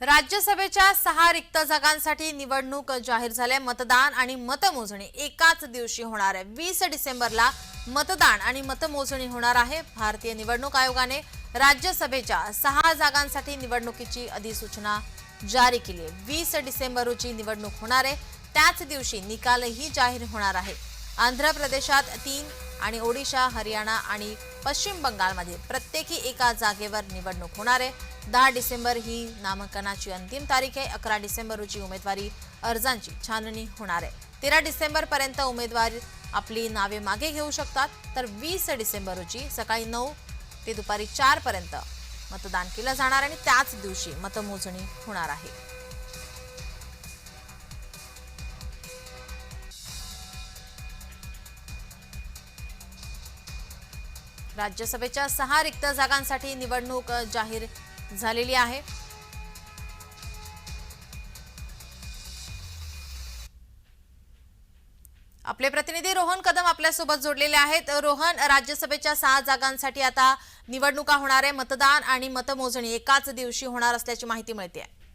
राज्यसभेच्या सहा रिक्त जागांसाठी निवडणूक जाहीर झाले मतदान आणि मतमोजणी एकाच दिवशी होणार आहे. वीस डिसेंबरला मतदान आणि मतमोजणी होणार आहे. भारतीय निवडणूक आयोगाने राज्यसभेच्या सहा जागांसाठी निवडणुकीची अधिसूचना जारी केली आहे. वीस डिसेंबर रोजी निवडणूक होणार आहे. त्याच दिवशी निकालही जाहीर होणार आहे. आंध्र प्रदेशात तीन आणि ओडिशा हरियाणा आणि पश्चिम बंगालमध्ये प्रत्येकी एका जागेवर निवडणूक होणार आहे. दहा डिसेंबर ही नामांकनाची अंतिम तारीख आहे. अकरा डिसेंबर रोजी उमेदवारी अर्जांची छाननी होणार आहे. तेरा डिसेंबर पर्यंत उमेदवार आपली नावे मागे घेऊ शकतात. तर वीस डिसेंबर रोजी सकाळी नऊ ते दुपारी चार पर्यंत मतदान केलं जाणार आणि त्याच दिवशी मतमोजणी होणार आहे. राज्यसभेच्या सहा रिक्त जागांसाठी निवडणूक जाहीर झालेली आहे. आपले प्रतिनिधी रोहन कदम आपल्यासोबत जोडलेले आहेत. रोहन राज्यसभेच्या सहा जागांसाठी आता निवडणुका होणार आहे. मतदान आणि मतमोजणी एकाच दिवशी होणार असल्याची माहिती मिळते आहे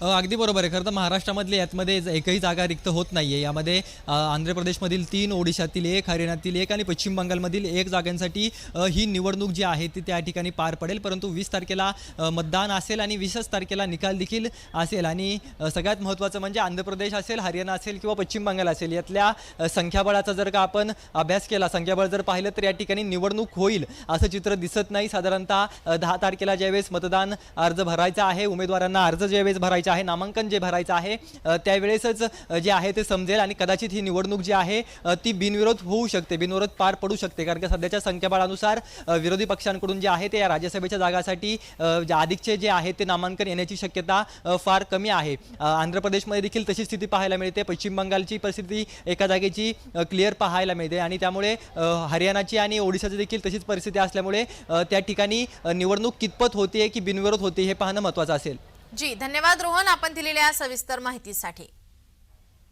अगदी बरोबर आहे. खरं तर महाराष्ट्रामधले यातमध्ये एकही जागा रिक्त होत नाही आहे यामध्ये आंध्र प्रदेशमधील तीन ओडिशातील एक हरियाणातील एक आणि पश्चिम बंगालमधील एक जागांसाठी ही निवडणूक जी आहे ती त्या ठिकाणी पार पडेल. परंतु वीस तारखेला मतदान असेल आणि वीसच तारखेला निकाल देखील असेल. आणि सगळ्यात महत्त्वाचं म्हणजे आंध्र प्रदेश असेल हरियाणा असेल किंवा पश्चिम बंगाल असेल यातल्या संख्याबळाचा जर का आपण अभ्यास केला संख्याबळ जर पाहिलं तर या ठिकाणी निवडणूक होईल असं चित्र दिसत नाही. साधारणतः दहा तारखेला ज्यावेळेस मतदान अर्ज भरायचा आहे उमेदवारांना अर्ज ज्यावेळेस भरायचा आहे नामांकन जे भरायचं आहे त्यावेळेसच जे आहे ते समजेल आणि कदाचित ही निवडणूक जी आहे ती बिनविरोध होऊ शकते बिनविरोध पार पडू शकते. कारण की सध्याच्या संख्याबळानुसार विरोधी पक्षांकडून जे आहे ते या राज्यसभेच्या जागासाठी जे अधिकचे जे आहे ते नामांकन येण्याची शक्यता फार कमी आहे. आंध्र प्रदेशमध्ये देखील तशी स्थिती पाहायला मिळते. पश्चिम बंगालची परिस्थिती एका जागेची क्लिअर पाहायला मिळते आणि त्यामुळे हरियाणाची आणि ओडिशाची देखील तशीच परिस्थिती असल्यामुळे त्या ठिकाणी निवडणूक कितपत होते की बिनविरोध होते हे पाहणं महत्त्वाचं असेल. जी धन्यवाद रोहन आपण दिलेल्या सविस्तर माहितीसाठी.